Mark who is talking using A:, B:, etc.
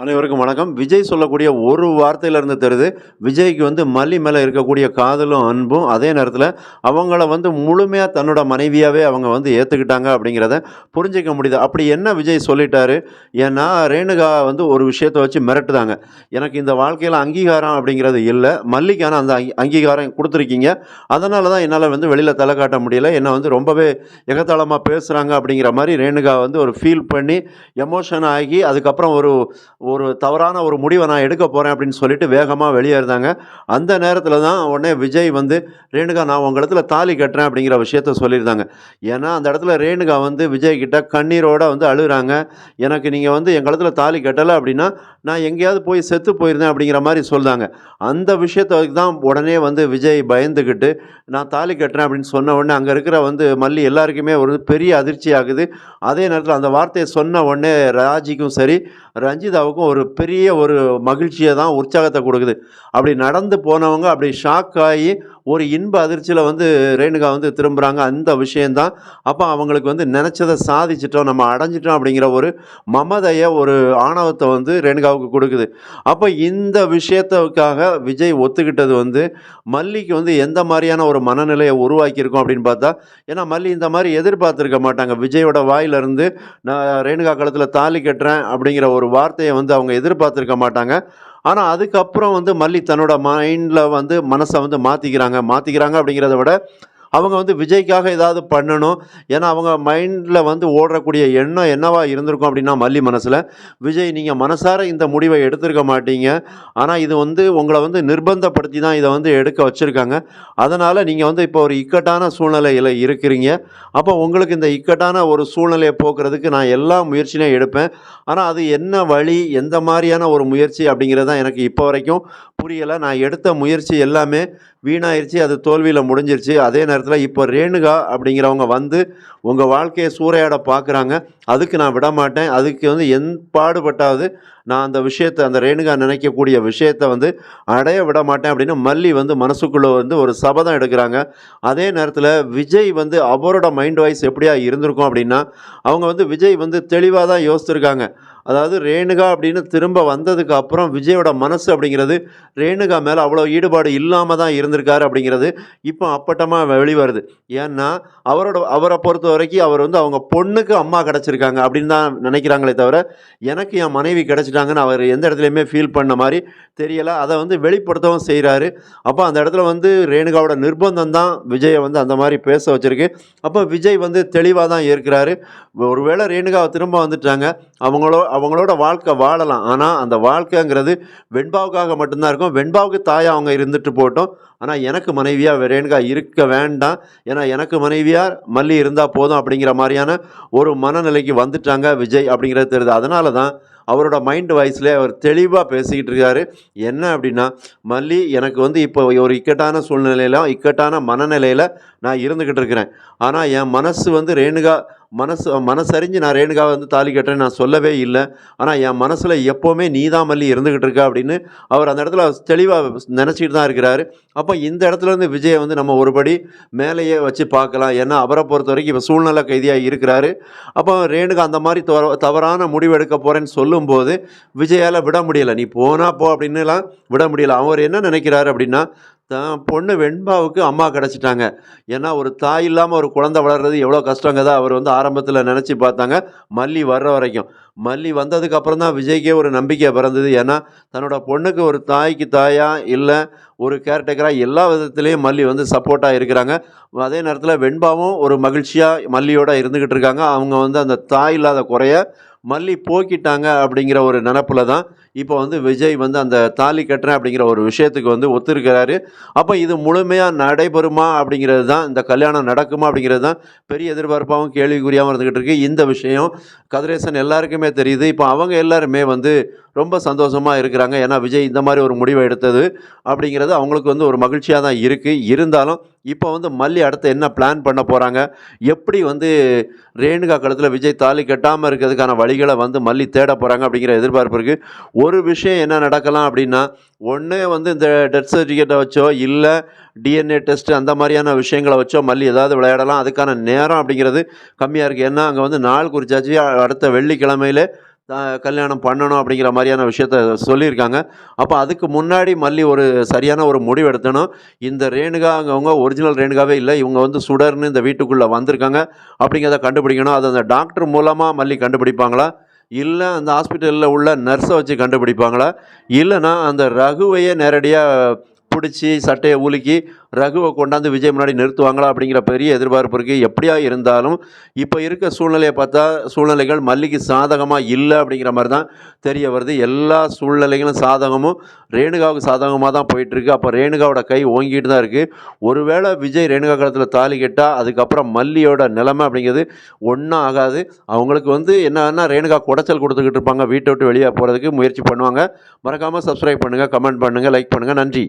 A: அனைவருக்கும் வணக்கம். விஜய் சொல்லக்கூடிய ஒரு வார்த்தையிலேருந்து தெரியுது, விஜய்க்கு வந்து மல்லி மேலே இருக்கக்கூடிய காதலும், அன்பும் அதே நேரத்தில் அவங்கள வந்து முழுமையாக தன்னோட மனைவியாகவே அவங்க வந்து ஏற்றுக்கிட்டாங்க அப்படிங்கிறத புரிஞ்சுக்க முடியுது. அப்படி என்ன விஜய் சொல்லிட்டாரு? ஏன்னா ரேணுகா வந்து ஒரு விஷயத்த வச்சு மிரட்டுதாங்க. எனக்கு இந்த வாழ்க்கையில் அங்கீகாரம் அப்படிங்கிறது இல்லை மல்லிக்கான அந்த அங்கீ அங்கீகாரம் கொடுத்துருக்கீங்க அதனால தான் என்னால் வந்து வெளியில் தலை காட்ட முடியல. என்னை வந்து ரொம்பவே எகத்தாளமா பேசுகிறாங்க அப்படிங்கிற மாதிரி ரேணுகா வந்து ஒரு ஃபீல் பண்ணி, எமோஷன் ஆகி அதுக்கப்புறம் ஒரு ஒரு தவறான ஒரு முடிவை நான் எடுக்க போகிறேன் அப்படின்னு சொல்லிட்டு வெளியே இருந்தாங்க அந்த நேரத்தில் தான் உடனே விஜய் வந்து, "ரேணுகா நான் உங்கள் இடத்துல தாலி கட்டுறேன்" அப்படிங்கிற விஷயத்த சொல்லியிருந்தாங்க. ஏன்னா அந்த இடத்துல ரேணுகா வந்து விஜய் கிட்ட கண்ணீரோட வந்து அழுகுறாங்க. "எனக்கு நீங்கள் வந்து எங்கள் கழுத்துல தாலி கட்டலை அப்படின்னா, நான் எங்கேயாவது போய் செத்து போயிருந்தேன்" அப்படிங்கிற மாதிரி சொல்றாங்க. அந்த விஷயத்துக்கு தான் உடனே வந்து விஜய் பயந்துக்கிட்டு "நான் தாலி கட்டுறேன்" அப்படின்னு சொன்ன உடனே அங்கே இருக்கிற வந்து மல்லி எல்லாருக்குமே ஒரு பெரிய அதிர்ச்சி ஆகுது. அதே நேரத்தில் அந்த வார்த்தையை சொன்ன உடனே ராஜிக்கும் சரி, ரஞ்சிதாவுக்கும் ஒரு பெரிய ஒரு மகிழ்ச்சியை தான் உற்சாகத்தை கொடுக்குது. அப்படி நடந்து போனவங்க அப்படி ஷாக் ஆகி ஒரு இன்ப அதிர்ச்சியில் வந்து ரேணுகா வந்து திரும்புகிறாங்க அந்த விஷயந்தான் அப்போ அவங்களுக்கு வந்து நினச்சதை சாதிச்சிட்டோம் நம்ம அடைஞ்சிட்டோம் அப்படிங்கிற ஒரு மமதைய, ஒரு ஆணவத்தை வந்து ரேணுகாவுக்கு கொடுக்குது அப்போ இந்த விஷயத்துக்காக விஜய் ஒத்துக்கிட்டது வந்து, மல்லிக்கு வந்து எந்த மாதிரியான ஒரு மனநிலையை உருவாக்கியிருக்கும் அப்படின்னு பார்த்தா, ஏன்னா மல்லி இந்த மாதிரி எதிர்பார்த்திருக்க மாட்டாங்க. விஜயோட வாயிலிருந்து நான் ரேணுகா களத்தில் தாலி கட்டுறேன் அப்படிங்கிற ஒரு வார்த்தையை வந்து அவங்க எதிர்பார்த்துருக்க மாட்டாங்க. ஆனால் அதுக்கப்புறம் வந்து மல்லி தன்னோட மைண்டில் வந்து மனசை வந்து மாற்றிக்கிறாங்க மாற்றிக்கிறாங்க அப்படிங்கிறத விட, அவங்க வந்து விஜய்க்காக ஏதாவது பண்ணணும். ஏன்னா அவங்க மைண்டில் வந்து ஓடக்கூடிய எண்ணம் என்னவா இருந்திருக்கும் அப்படின்னா, மல்லி மனசில் "விஜய் நீங்கள் மனசார இந்த முடிவை எடுத்திருக்க மாட்டீங்க. ஆனால் இது வந்து உங்களை வந்து நிர்பந்தப்படுத்தி தான் இதை வந்து எடுக்க வச்சுருக்காங்க அதனால் நீங்கள் வந்து இப்போ ஒரு இக்கட்டான சூழ்நிலையில் இருக்கிறீங்க. அப்போ உங்களுக்கு இந்த இக்கட்டான ஒரு சூழ்நிலையை போக்குறதுக்கு நான் எல்லா முயற்சியும் எடுப்பேன். ஆனால் அது என்ன வழி, எந்த மாதிரியான ஒரு முயற்சி அப்படிங்கிறது தான் எனக்கு இப்போ வரைக்கும் புரியலை நான் எடுத்த முயற்சி எல்லாமே வீணாயிருச்சு. அது தோல்வியில் முடிஞ்சிருச்சு. அதே நேரத்தில் இப்போ ரேணுகா அப்படிங்கிறவங்க வந்து உங்கள் வாழ்க்கையை சூறையாட பார்க்குறாங்க. அதுக்கு நான் விடமாட்டேன். அதுக்கு வந்து எந் பாடுபட்டாவது நான் அந்த விஷயத்த அந்த ரேணுகா நினைக்கக்கூடிய விஷயத்த வந்து அடைய விட மாட்டேன் அப்படின்னு மல்லி வந்து மனசுக்குள்ளே வந்து ஒரு சபதம் எடுக்கிறாங்க அதே நேரத்தில் விஜய் வந்து அவரோட மைண்ட் வாய்ஸ் எப்படியா இருந்திருக்கும் அப்படின்னா, அவங்க வந்து விஜய் வந்து தெளிவாக தான் யோசிச்சிருக்காங்க. அதாவது ரேணுகா அப்படின்னு திரும்ப வந்ததுக்கு அப்புறம் விஜயோட மனசு அப்படிங்கிறது ரேணுகா மேலே அவ்வளோ ஈடுபாடு இல்லாமல் தான் இருந்திருக்காரு அப்படிங்கிறது இப்போ அப்பட்டமாக வெளிவருது. ஏன்னா அவரோட அவரை பொறுத்த வரைக்கும் அவர் வந்து அவங்க பொண்ணுக்கு அம்மா கிடச்சிருக்காங்க அப்படின்னு தான் நினைக்கிறாங்களே தவிர, எனக்கு என் மனைவி கிடைச்சிட்டாங்கன்னு அவர் எந்த இடத்துலையுமே ஃபீல் பண்ண மாதிரி தெரியலை அதை வந்து வெளிப்படுத்தவும் செய்கிறாரு அப்போ அந்த இடத்துல வந்து ரேணுகாவோட நிர்பந்தம் தான் விஜயை வந்து அந்த மாதிரி பேச வச்சுருக்கு அப்போ விஜய் வந்து தெளிவாக தான் இருக்கிறாரு. ஒருவேளை ரேணுகாவை திரும்ப வந்துட்டாங்க. அவங்களோ அவங்களோட வாழ்க்கை வாழலாம். ஆனால் அந்த வாழ்க்கைங்கிறது வெண்பாவுக்காக மட்டும்தான் இருக்கும். வெண்பாவுக்கு தாயாக அவங்க இருந்துட்டு போட்டோம் ஆனால் எனக்கு மனைவியாக ரேணுகா இருக்க வேண்டாம். ஏன்னா எனக்கு மனைவியாக மல்லி இருந்தால் போதும் அப்படிங்கிற மாதிரியான ஒரு மனநிலைக்கு வந்துட்டாங்க விஜய் அப்படிங்கிறது தெரியுது. அதனால தான் அவரோட மைண்ட் வாய்ஸ்ல அவர் தெளிவாக பேசிக்கிட்டு இருக்காரு. என்ன அப்படின்னா, "மல்லி எனக்கு வந்து இப்போ ஒரு இக்கட்டான சூழ்நிலையில, இக்கட்டான மனநிலையில் நான் இருந்துக்கிட்டு இருக்கிறேன். ஆனால் என் மனசு வந்து ரேணுகா மனசு மனசறிஞ்சு நான் ரேணுகாவை வந்து தாலி கட்டுறேன்னு நான் சொல்லவே இல்லை ஆனால் என் மனசில் எப்போவுமே நீதான் மல்லி இருந்துக்கிட்டு இருக்கா அப்படின்னு அவர் அந்த இடத்துல தெளிவாக நினச்சிக்கிட்டு தான் இருக்கிறாரு. அப்போ இந்த இடத்துல இருந்து வந்து நம்ம ஒரு படி மேலேயே வச்சு பார்க்கலாம். ஏன்னா அவரை பொறுத்த வரைக்கும் இப்போ சூழ்நிலை கைதியாக இருக்கிறாரு. அப்போ ரேணுகா அந்த மாதிரி தொ தவறான முடிவு எடுக்க போகிறேன்னு சொல்லும்போது, விஜயால் விட முடியல. "நீ போனால் போ" அப்படின்னுலாம் விட முடியல. அவர் என்ன நினைக்கிறாரு அப்படின்னா, தான் பொண்ணு வெண்பாவுக்கு அம்மா கிடச்சிட்டாங்க ஏன்னா ஒரு தாய் இல்லாமல் ஒரு குழந்தை வளர்றது எவ்வளோ கஷ்டங்கிறத அவர் வந்து ஆரம்பத்தில் நினச்சி பார்த்தாங்க. மல்லி வர்ற வரைக்கும். மல்லி வந்ததுக்கு அப்புறம் தான் விஜய்க்கே ஒரு நம்பிக்கை பிறந்தது. ஏன்னா தன்னோட பொண்ணுக்கு ஒரு தாய்க்கு தாயா, இல்லை ஒரு கேர்டேக்கரா எல்லா விதத்துலேயும் மல்லி வந்து சப்போர்ட்டாக இருக்கிறாங்க. அதே நேரத்தில் வெண்பாவும் ஒரு மகிழ்ச்சியாக மல்லியோடு இருந்துக்கிட்டு இருக்காங்க. அவங்க வந்து அந்த தாய் இல்லாத குறைய மல்லி போக்கிட்டாங்க அப்படிங்கிற ஒரு நினப்பில் தான் இப்போ வந்து விஜய் வந்து அந்த தாலி கட்டுறேன் அப்படிங்கிற ஒரு விஷயத்துக்கு வந்து ஒத்துருக்கிறாரு. அப்போ இது முழுமையாக நடைபெறுமா அப்படிங்கிறது தான், இந்த கல்யாணம் நடக்குமா அப்படிங்கிறது தான் பெரிய எதிர்பார்ப்பாகவும் கேள்விக்குறியாகவும் இருந்துக்கிட்டு இருக்குது இந்த விஷயம் கதிரேசன் எல்லாருக்குமே தெரியுது. இப்போ அவங்க எல்லாருமே வந்து ரொம்ப சந்தோஷமாக இருக்கிறாங்க. ஏன்னா விஜய் இந்த மாதிரி ஒரு முடிவை எடுத்தது அப்படிங்கிறது அவங்களுக்கு வந்து ஒரு மகிழ்ச்சியாக தான் இருக்குது இருந்தாலும் இப்போ வந்து மல்லி அடுத்து என்ன பிளான் பண்ண போகிறாங்க எப்படி வந்து ரேணுகா கழுத்தில் விஜய் தாலி கட்டாமல் இருக்கிறதுக்கான வழிகளை வந்து மல்லி தேட போகிறாங்க அப்படிங்கிற எதிர்பார்ப்பு இருக்குது ஒரு விஷயம் என்ன நடக்கலாம் அப்படின்னா, ஒண்ணு வந்து இந்த டெத் சர்டிஃபிகேட்டை வச்சோ, இல்லை டிஎன்ஏ டெஸ்ட் அந்த மாதிரியான விஷயங்களை வச்சோ மல்லி ஏதாவது விளையாடலாம். அதுக்கான நேரம் அப்படிங்கிறது கம்மியாக இருக்குது ஏன்னா அங்கே வந்து நாள் குறிச்சாச்சு. அடுத்த வெள்ளிக்கிழமையிலே கல்யாணம் பண்ணணும் அப்படிங்கிற மாதிரியான விஷயத்த சொல்லியிருக்காங்க. அப்போ அதுக்கு முன்னாடி மல்லி ஒரு சரியான ஒரு முடிவு எடுத்தணும் இந்த ரேணுகாங்கவங்க ஒரிஜினல் ரேணுகாவே இல்லை. இவங்க வந்து சுடர்னு இந்த வீட்டுக்குள்ளே வந்திருக்காங்க. அப்படிங்கிறத கண்டுபிடிக்கணும். அதை அந்த டாக்டர் மூலமாக மல்லி கண்டுபிடிப்பாங்களா? இல்லை அந்த ஹாஸ்பிட்டலில் உள்ள நர்ஸை வச்சு கண்டுபிடிப்பாங்களா? இல்லைன்னா அந்த ரகுவையே நேரடியாக பிடிச்சி சட்டையை உலுக்கி ரகுவை கொண்டாந்து விஜய் முன்னாடி நிறுத்துவாங்களா அப்படிங்கிற பெரிய எதிர்பார்ப்பு இருக்குது எப்படியா இருந்தாலும் இப்போ இருக்க சூழ்நிலையை பார்த்தா சூழ்நிலைகள் மல்லிக்கு சாதகமாக இல்லை அப்படிங்கிற மாதிரி தான் தெரிய வருது. எல்லா சூழ்நிலைகளும் சாதகமும் ரேணுகாவுக்கு சாதகமாக தான் போயிட்டுருக்கு அப்போ ரேணுகாவோட கை ஓங்கிட்டு தான் இருக்குது ஒருவேளை விஜய் ரேணுகா காலத்தில் தாலி கட்டால் அதுக்கப்புறம் மல்லியோட நிலைமை அப்படிங்கிறது ஒன்றும் ஆகாது. அவங்களுக்கு வந்து என்னன்னா ரேணுகா குடைச்சல் கொடுத்துக்கிட்டு இருப்பாங்க. வீட்டை விட்டு வெளியே போகிறதுக்கு முயற்சி பண்ணுவாங்க. மறக்காமல் சப்ஸ்கிரைப் பண்ணுங்கள் கமெண்ட் பண்ணுங்கள் லைக் பண்ணுங்கள் நன்றி.